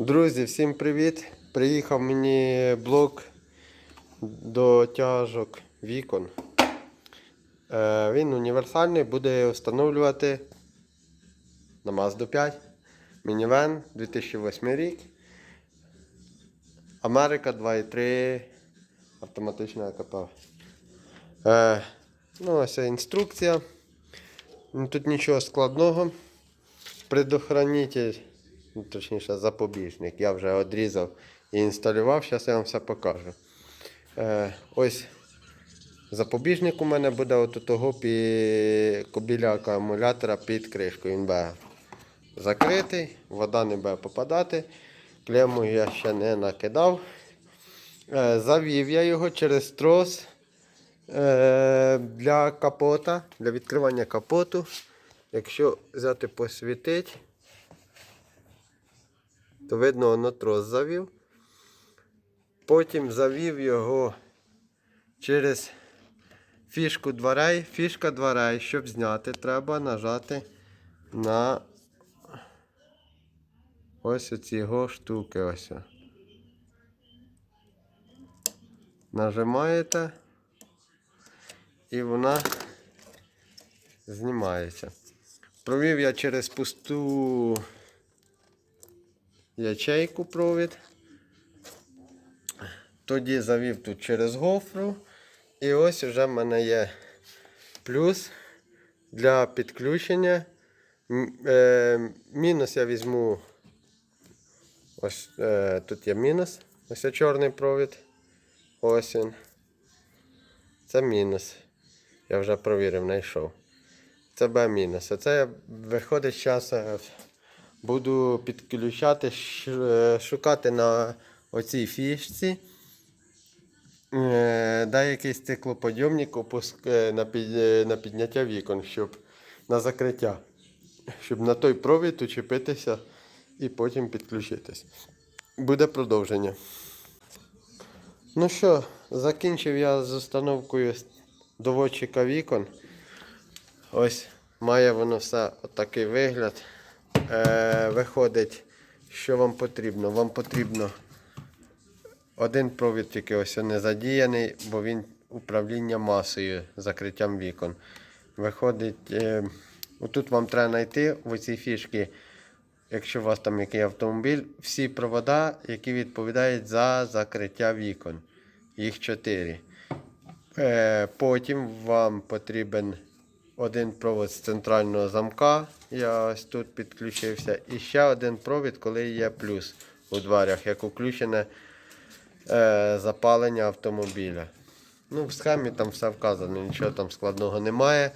Друзі, всім привіт! Приїхав мені блок до тяжок вікон. Е, він універсальний, буде встановлювати на Mazda 5. Мінівен 2008 рік. Америка 2.3 автоматична АКП. Е, ну, ось інструкція. Тут нічого складного. Предохранитель, ну, точніше запобіжник. Я вже одрізав і інсталював. Зараз я вам все покажу. Е, ось запобіжник у мене буде от того пі... біля акумулятора під кришкою. Він буде закритий, вода не буде попадати. Клему я ще не накидав. Е, завів я його через трос е, для капота, для відкривання капоту. Якщо взяти посвітить, то видно, воно завів. Потім завів його через фішку дверей. Фішка дверей, щоб зняти, треба нажати на ось оці штуки. Ось. Нажимаєте і вона знімається. Провів я через пусту ячейку провід. Тоді завів тут через гофру. І ось вже в мене є плюс для підключення. Е, мінус я візьму. Ось е, тут є мінус. Ось чорний провід. Ось він. Це мінус. Я вже провірив, знайшов. Це Б мінус. А це я виходить зараз буду підключати, е, шукати на оцій фішці. е, Дай якийсь циклоподйомник опуск... е, на, на підняття вікон, щоб на закриття. Щоб на той провід учепитися і потім підключитись. Буде продовження. Ну що, закінчив я з установкою доводчика вікон. Ось має воно все отакий вигляд. Е, виходить, що вам потрібно. Вам потрібно один провід тільки ось не задіяний, бо він управління масою, закриттям вікон. Виходить, е, вам треба знайти в цій фішці, якщо у вас там який автомобіль, всі провода, які відповідають за закриття вікон. Їх чотири. Е, Потім вам потрібен один провод з центрального замка. Я ось тут підключився. І ще один провід, коли є плюс у дверях, як включене е, запалення автомобіля. Ну, в схемі там все вказано, нічого там складного немає.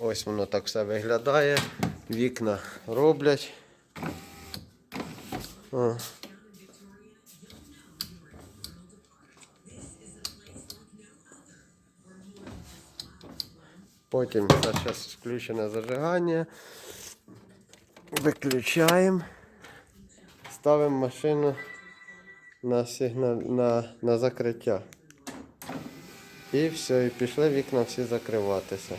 Ось воно так все виглядає. Вікна роблять. О. Потім зараз включене зажигання. Виключаємо. Ставимо машину на, сигнал, на, на закриття. І все, і пішли вікна всі закриватися.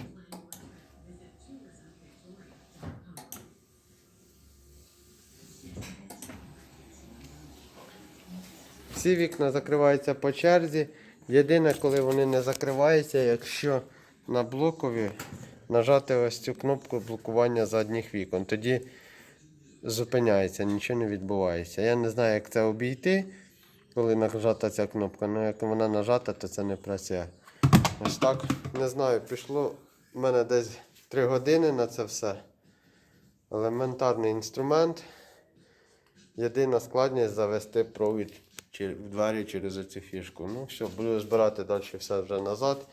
Всі вікна закриваються по черзі. Єдине, коли вони не закриваються, якщо на блокові нажати ось цю кнопку блокування задніх вікон. Тоді зупиняється, нічого не відбувається. Я не знаю, як це обійти, коли нажата ця кнопка, але як вона нажата, то це не працює. Ось так, не знаю, пішло в мене десь 3 години на це все. Елементарний інструмент. Єдина складність завести провід в двері через цю фішку. Ну все, буду збирати далі все вже назад.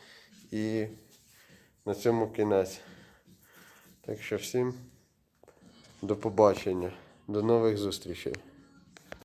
І на цьому кінець. Так що всім до побачення. До нових зустрічей.